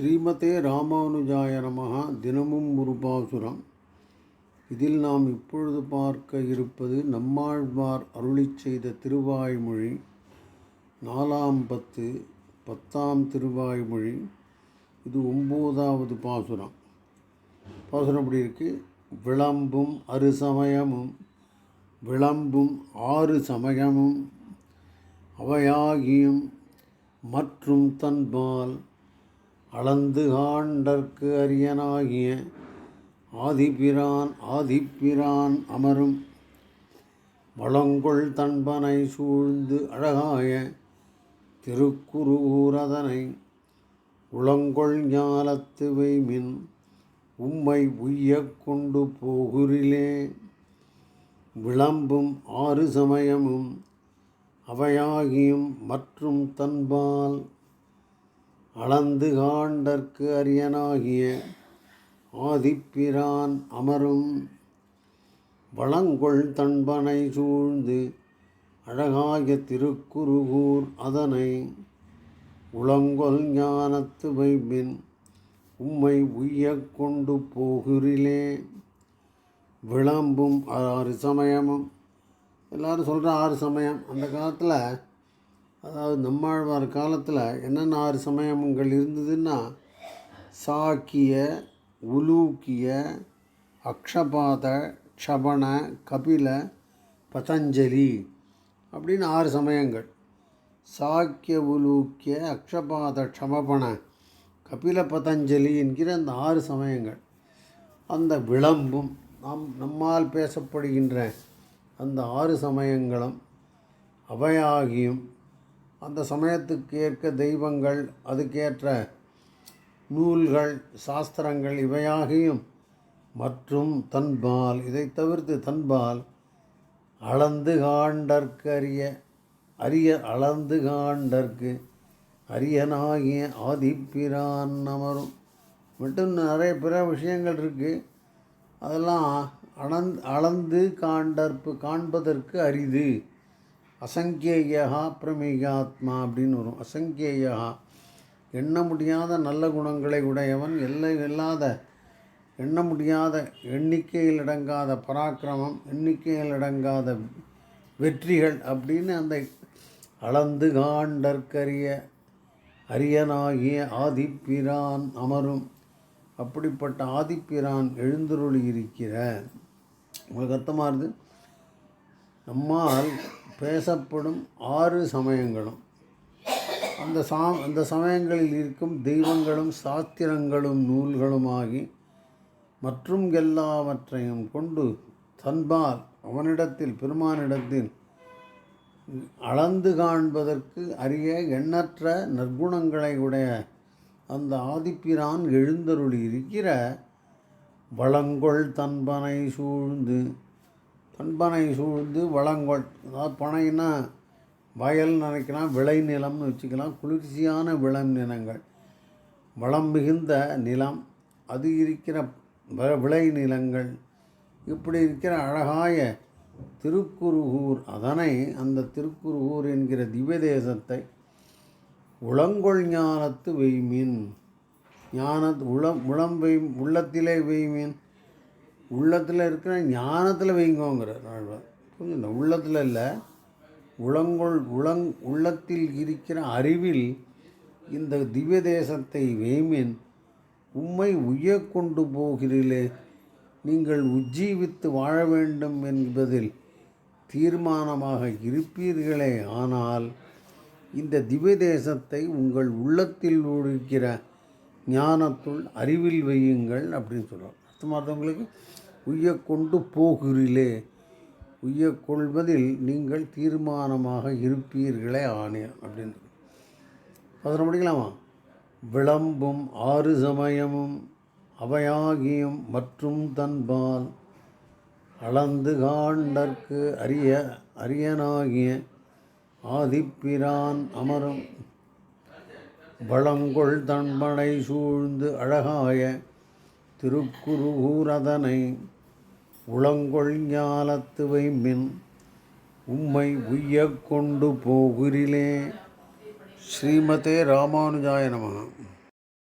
ஸ்ரீமதே ராமானுஜாய நமஹா. தினமும் ஒரு பாசுரம். இதில் நாம் இப்பொழுது பார்க்க இருப்பது நம்மாழ்வார் அருளிச் செய்த திருவாய்மொழி. நாலாம் பத்து பத்தாம் திருவாய்மொழி. இது ஒம்போதாவது பாசுரம். பாசுரம் அப்படி இருக்கு? விளம்பும் அரு சமயமும் விளம்பும் ஆறு சமயமும் அவையாகியும் மற்றும் தன்பால் அளந்து ஆண்டற்கு அரியனாகிய ஆதிபிரான் ஆதிப்பிரான் அமரும். வளங்கொள் தன்பனை சூழ்ந்து அழகாய திருக்குருகூரதனை உளங்கொள் ஞாலத்து வைமின் உம்மை உய்யக் கொண்டு போகுரிலே விளம்பும் ஆறு சமயமும் அவையாகியும் மற்றும் தன்பால் அளந்து காண்டற்கு அரியனாகிய ஆதிப்பிரான் அமரும் வளங்கொள் தன்பனை சூழ்ந்து அழகாய திருக்குருகூர் அதனை உளங்கொல் ஞானத்து வைப்பின் உம்மை உய்யக் கொண்டு போகிறிலே. விளம்பும் ஆறு சமயமும். எல்லாரும் சொல்கிற ஆறு சமயம். அந்த காலத்தில் அதாவது நம்மாழ்வார் காலத்தில் என்னென்ன ஆறு சமயங்கள் இருந்ததுன்னா சாக்கிய உலூக்கிய அக்ஷபாத க்ஷபண கபில பதஞ்சலி அப்படின்னு ஆறு சமயங்கள். சாக்கிய உலூக்கிய அக்ஷபாத க்ஷமபண கபில பதஞ்சலி என்கிற அந்த ஆறு சமயங்கள். அந்த விளம்பும் நாம் நம்மால் பேசப்படுகின்ற அந்த ஆறு சமயங்களும் அவையாகியும் அந்த சமயத்துக்கு ஏற்க தெய்வங்கள் அதுக்கேற்ற நூல்கள் சாஸ்திரங்கள் இவையாகியும் மற்றும் தன்பால் இதை தவிர்த்து தன்பால் அளந்து காண்டற்கரிய அரிய அளந்து காண்டற்கு அரியனாகிய ஆதிப்பிரான் அமரும். மட்டும் நிறைய பிற விஷயங்கள் இருக்குது அதெல்லாம் அளந் அளந்து காண்டற்பு காண்பதற்கு அரிது. அசங்கேயா பிரமேயாத்மா அப்படின்னு வரும். அசங்கேயா எண்ண முடியாத நல்ல குணங்களை உடையவன் எல்லை இல்லாத எண்ண முடியாத எண்ணிக்கையில் அடங்காத பராக்கிரமம் எண்ணிக்கையில் அடங்காத வெற்றிகள் அப்படின்னு அந்த அளந்து காண்டற்கரிய அரியனாகிய ஆதிப்பிரான் அமரும். அப்படிப்பட்ட ஆதிப்பிரான் எழுந்துருளி இருக்கிற உங்களுக்கு அர்த்தமாக இருக்குது நம்மால் பேசப்படும் ஆறு சமயங்களும். அந்த சா அந்த சமயங்களில் இருக்கும் தெய்வங்களும் சாஸ்திரங்களும் நூல்களுமாகி மற்றும் எல்லாவற்றையும் கொண்டு தன்பால் அவனிடத்தில் பெருமானிடத்தில் அளந்து காண்பதற்கு அரிய எண்ணற்ற நற்குணங்களை உடைய அந்த ஆதிப்பிரான் எழுந்தருளி இருக்கிற வளங்கொள் தன்பனை சூழ்ந்து பண்பனை சூழ்ந்து வளங்கொள் அதாவது பனைனா வயல் நினைக்கலாம் விளை நிலம்னு வச்சுக்கலாம் குளிர்ச்சியான விளம் நிலங்கள். வளம் மிகுந்த நிலம் அது இருக்கிற விளை நிலங்கள். இப்படி இருக்கிற அழகாய திருக்குருகூர் அதனை அந்த திருக்குருகூர் என்கிற திவ்ய தேசத்தை உளங்கொள் ஞானத்து வெய்மீன். ஞான உளம் உளம் வெய் உள்ளத்திலே வெய்மீன். உள்ளத்தில் இருக்கிற ஞானத்தில் வைங்கோங்கிறார். ஆழ்வார் உள்ளத்தில் இல்லை. உளங்கொள் உளங் உள்ளத்தில் இருக்கிற அறிவில் இந்த திவ்ய தேசத்தை வேமின். உம்மை உய்ய கொண்டு போகிறீர்களே. நீங்கள் உஜ்ஜீவித்து வாழ வேண்டும் என்பதில் தீர்மானமாக இருப்பீர்களே. ஆனால் இந்த திவ்ய தேசத்தை உங்கள் உள்ளத்தில் இருக்கிற ஞானத்துள் அறிவில் வையுங்கள் அப்படின்னு சொல்கிறோம் மற்றவங்களுக்கு உய்ய கொண்டு போகிறீர்களே. உய்ய கொள்வதில் நீங்கள் தீர்மானமாக இருப்பீர்களே ஆனேன் அப்படின்னு. பதினொன்று முடிக்கலாமா விளம்பும் ஆறு சமயமும் அவையாகியும் மற்றும் தன்பால் அளந்து காண்டற்கு அரிய அரியனாகிய ஆதிப்பிரான் அமரும். வளங்கொள் தன்பனை சூழ்ந்து அழகாய திருக்குருகூரதனை உளங்கொள் ஞாலத்துவை மின் உம்மை உய்ய கொண்டு போகுரிலே ஸ்ரீமதே ராமானுஜாய நமகம்